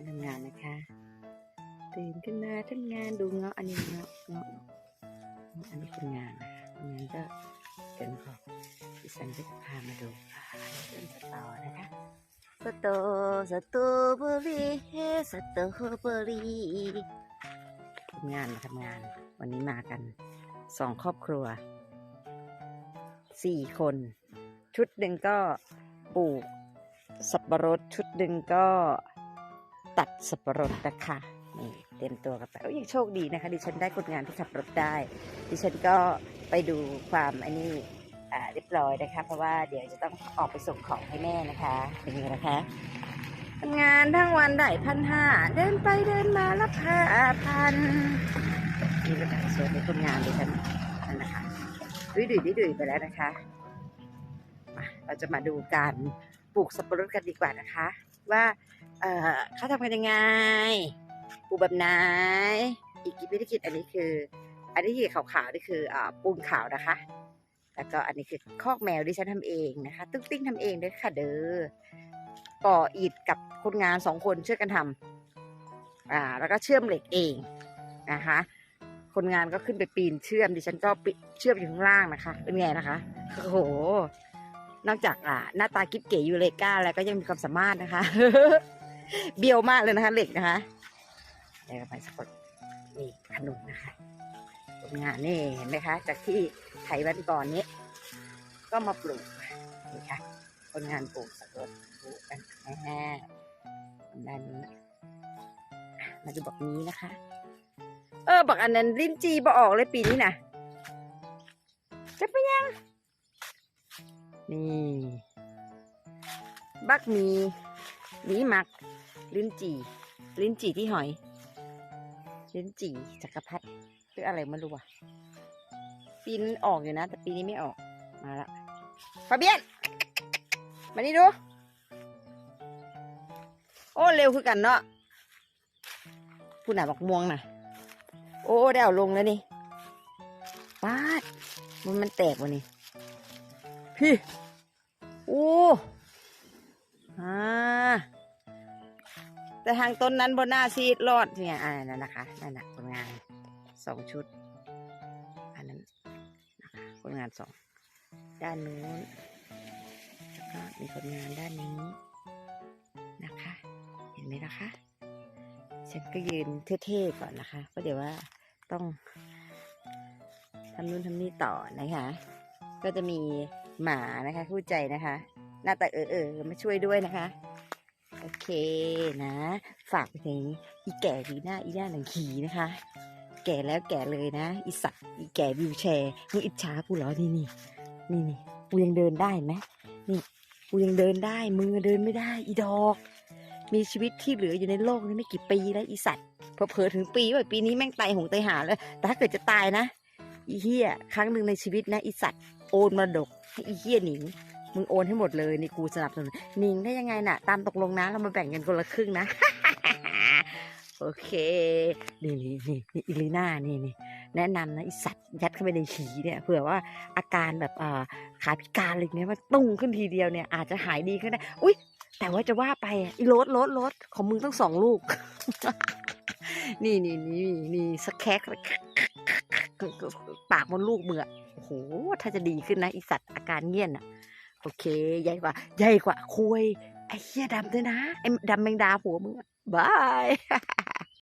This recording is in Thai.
การทำงานนะคะ ตื่นขึ้นมาทำงานดูเงาะอันนี้เงาะเงาะอันนี้คนงานนะคะคนงานก็เกินขอบดิฉันจะพามาดูต้นสตอนะคะสตอสตอเบอรี่สตอเบอรี่คนงานมาทำงาน วันนี้มากันสองครอบครัวสี่คน ชุดหนึ่งก็ปลูกสับปะรดชุดหนึ่งก็ ตัดสับปะรดนะคะนี่เตรียมตัวกันไปโอ้ยังโชคดีนะคะ ดิฉันได้คนงานที่ขับรถได้ ดิฉันก็ไปดูความอันนี้เรียบร้อยนะคะ เพราะว่าเดี๋ยวจะต้องออกไปส่งของให้แม่นะคะเป็นยังไงนะคะทำงานทั้งวันได้พันห้าเดินไปเดินมารับห้าพันนี่เป็นการส่วนในคนงานดิฉันนั่นนะคะดุยดุยดุยดุยไปแล้วนะคะมาเราจะมาดูการปลูกสับปะรดกันดีกว่านะคะ ว่า เอ่อเขาทำกันยังไงปูแบบไหนอีกกี่วิธีคิดอันนี้คือ อันนี้ที่ขาวๆนี่คืออ่าปูนขาวนะคะ แล้วก็อันนี้คือคอกแมวที่ฉันทำเองนะคะ ตึ้งติ้งทำเองด้วยค่ะเด้อก่ออิฐกับคนงานสองคนช่วยกันทำอ่า แล้วก็เชื่อมเหล็กเองนะคะ คนงานก็ขึ้นไปปีนเชื่อมดิฉันก็เชื่อมอยู่ข้างล่างนะคะเป็นไงนะคะโอ้โหนอกจากอ่าหน้าตากิ๊บเก๋ยูเลก้าแล้วก็ยังมีความสามารถนะคะ เบี้ยวมากเลยนะคะเหล็กนะคะเดี๋ยวไปสักคนนี่ขนุนนะคะผลงานนี่เห็นไหมคะ จากที่ไถวันก่อนนี้ ก็มาปลูกนี่ค่ะคนงานปลูกสักคนปลูกกันแน่ด้านนี้มาดูบอกนี้นะคะ เออบอกอันนั้นลิ้นจีบอออกเลยปีนี้นะจะไปยัง นี่ บักมีหมีหมัก ลิ้นจี่ ลิ้นจี่ที่หอย ลิ้นจี่จักรพรรดิหรืออะไรไม่รู้อะปีนออกอยู่นะ แต่ปีนี้ไม่ออก มาละฟาเบียน มานี่ดู โอ้ เร็วคือกันเนาะผู้หนาบอกม่วงน่ะโอ้ได้เอาลงแล้วนี่ป้าด มันมันแตกวะนี่ พี่ โอ้อ่า แต่ทางต้นนั้นบนหน้าซีดรอดเนี่ยอ่านั่นนะคะนั่นนะผลงานสองชุด อันนั้นนะคะผลงานสองด้านนู้นแล้วก็มีผลงานด้านนี้นะคะ เห็นไหมนะคะฉันก็ยืนเท่ๆก่อนนะคะเพราะเดี๋ยวว่าต้องทำนู่นทำนี่ต่อนะคะ ก็จะมีหมานะคะ คู่ใจนะคะ หน้าตาเออเออมาช่วยด้วยนะคะ โอเคนะ ฝากไปถึงอีแก่ดีหน้าอีหน้าหนังขีนะคะ แก่แล้วแก่เลยนะอีสัตว์อีแก่วิวแชร์มึงอิจฉากูเหรอนี่นี่นี่นี่กูยังเดินได้ไหมนี่กูยังเดินได้มึงอเดินไม่ได้อีดอก มีชีวิตที่เหลืออยู่ในโลกนี้ไม่กี่ปีแล้วอีสัตว์พอเผลอถึงปีว่าปีนี้แม่งตายหงตายหาแล้ว แต่ถ้าเกิดจะตายนะอีเฮียครั้งหนึ่งในชีวิตนะอีสัตว์โอนมรดกให้อีเฮียหนิง มึงโอนให้หมดเลยนี่กูสนับสนุนนิงได้ยังไงน่ะ ตามตกลงนะ เรามาแบ่งกันคนละครึ่งนะ โอเค นี่นี่นี่นี่อิลิน่านี่นี่แนะนำนะไอสัตว์ยัดเข้าไปในฉีเนี่ยเผื่อว่าอาการแบบอ่าขาพิการอะไรเนี้ยมันตุ้งขึ้นทีเดียวเนี่ยอาจจะหายดีขึ้นได้อุ้ยแต่ว่าจะว่าไปอีรถรถรถของมึงต้องสองลูก นี่นี่นี่นี่สแคกปากมดลูกเมึงอโอ้โห ถ้าจะดีขึ้นนะอีสัตว์อาการเงี้ยนอะ โอเค ใหญ่กว่า ใหญ่กว่าคุยไอ้เหี้ยดำด้วยนะ ไอ้ดำแมงดาหัวมึงอบาย